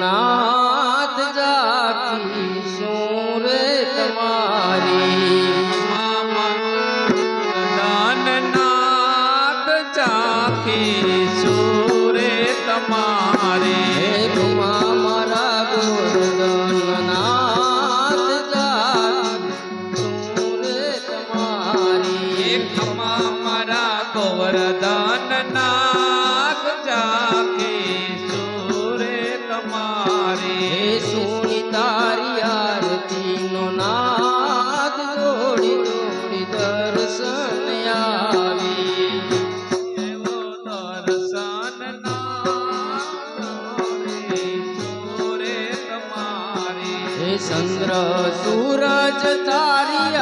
નાથ જાતી શું રે તમારી નાથ જાખી શું રે તમારી ધુમા મારા ગોરદન નાથ જાતી શું રે તમારી ખમા મારા ગોવર્ધન નાથ તારી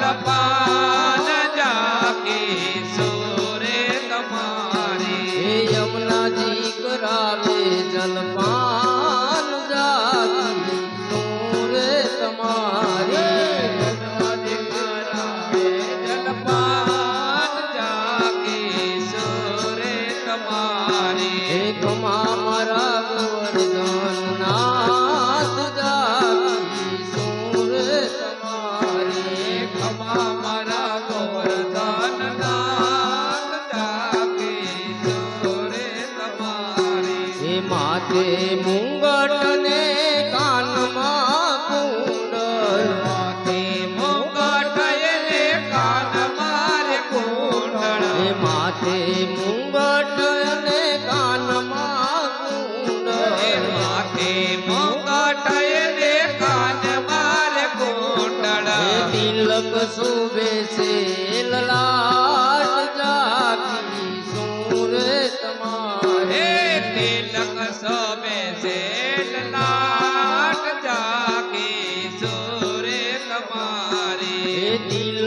Lapa.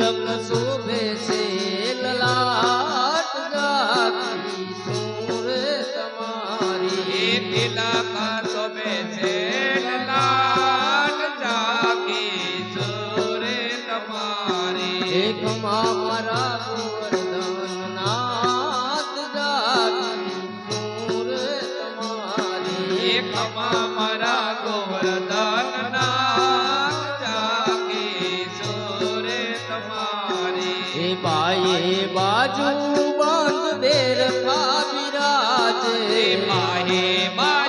લગ્ન શોભે છે લલાટ ગાખી તમારી એ બાએ બાજુ બંધ દેર ખા રાજ માહે બા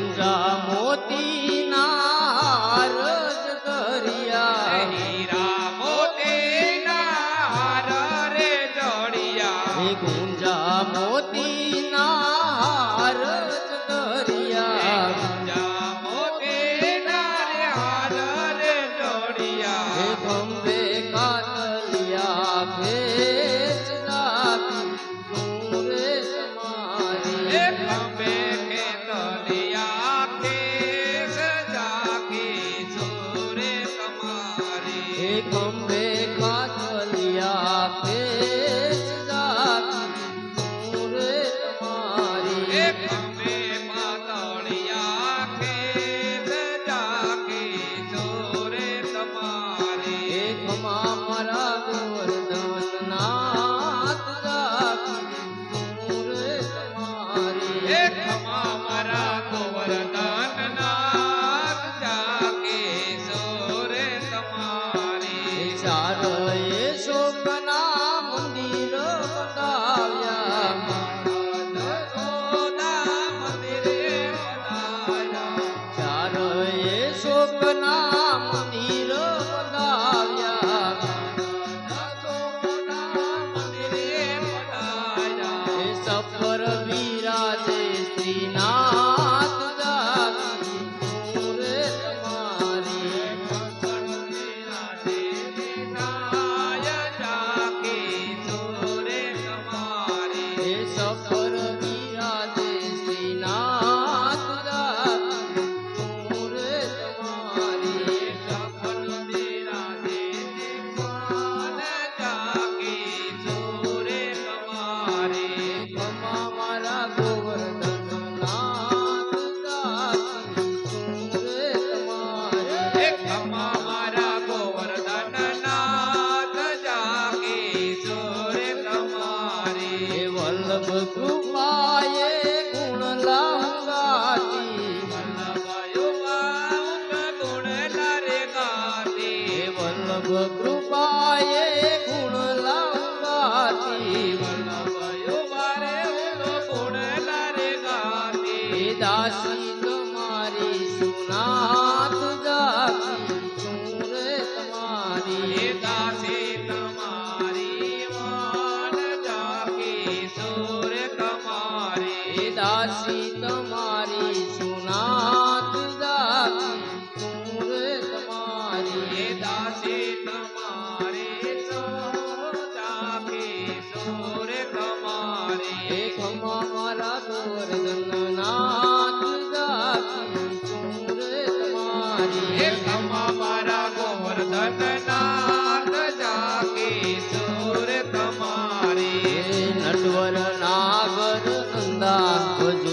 દાસી તમારી સુના.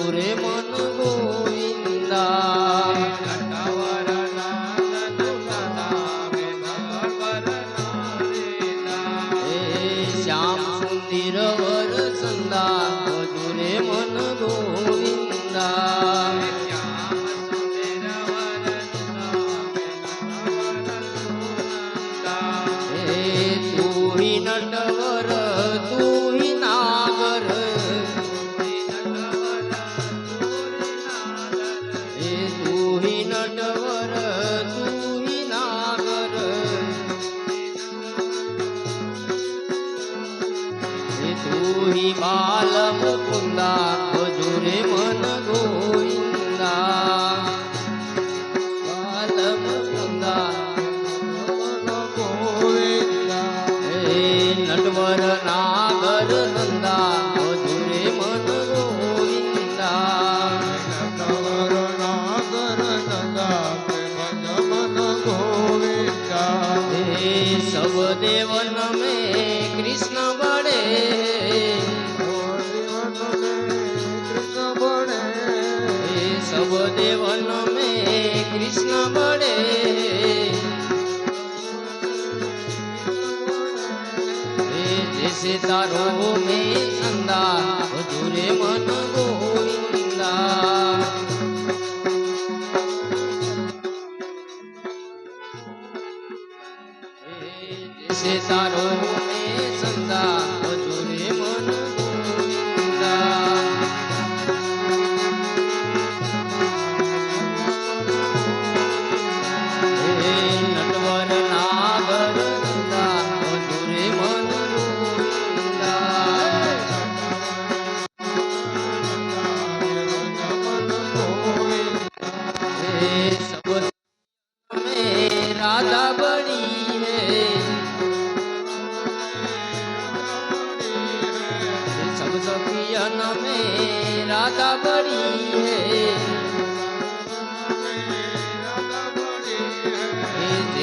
ওরে মন know છે તારો મે સંદા હજુરે મન ગોવિંદા છે તારો મે સંદા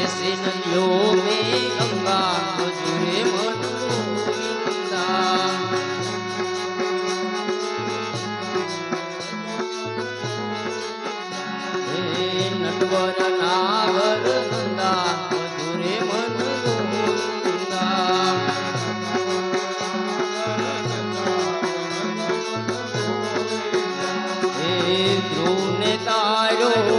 બેસી નયો મે ગંગા મજુરે નટવર નાગર ગંગા મધુરે મન ધ્રુવ ને તારો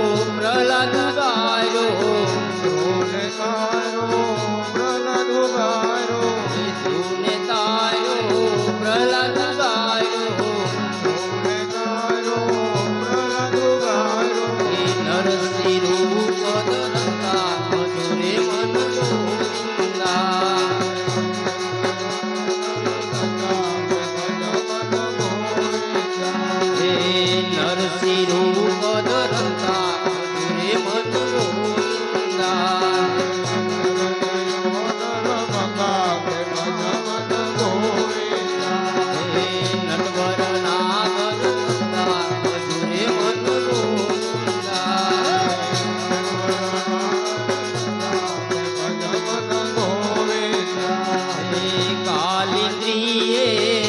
કાલિન્દ્રિયે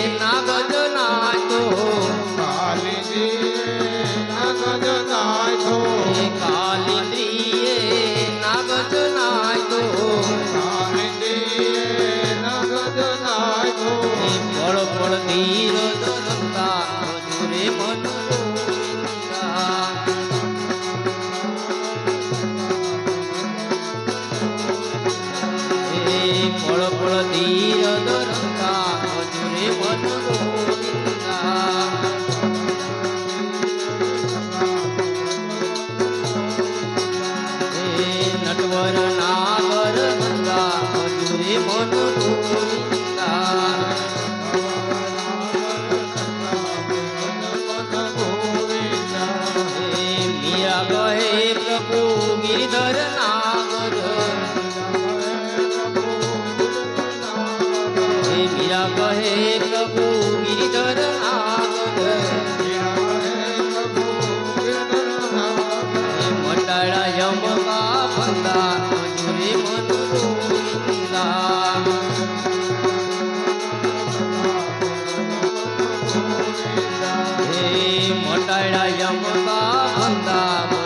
પળ પળ ધીર દરતા મજુરે મનુરો મટાડા યમકા ફંદા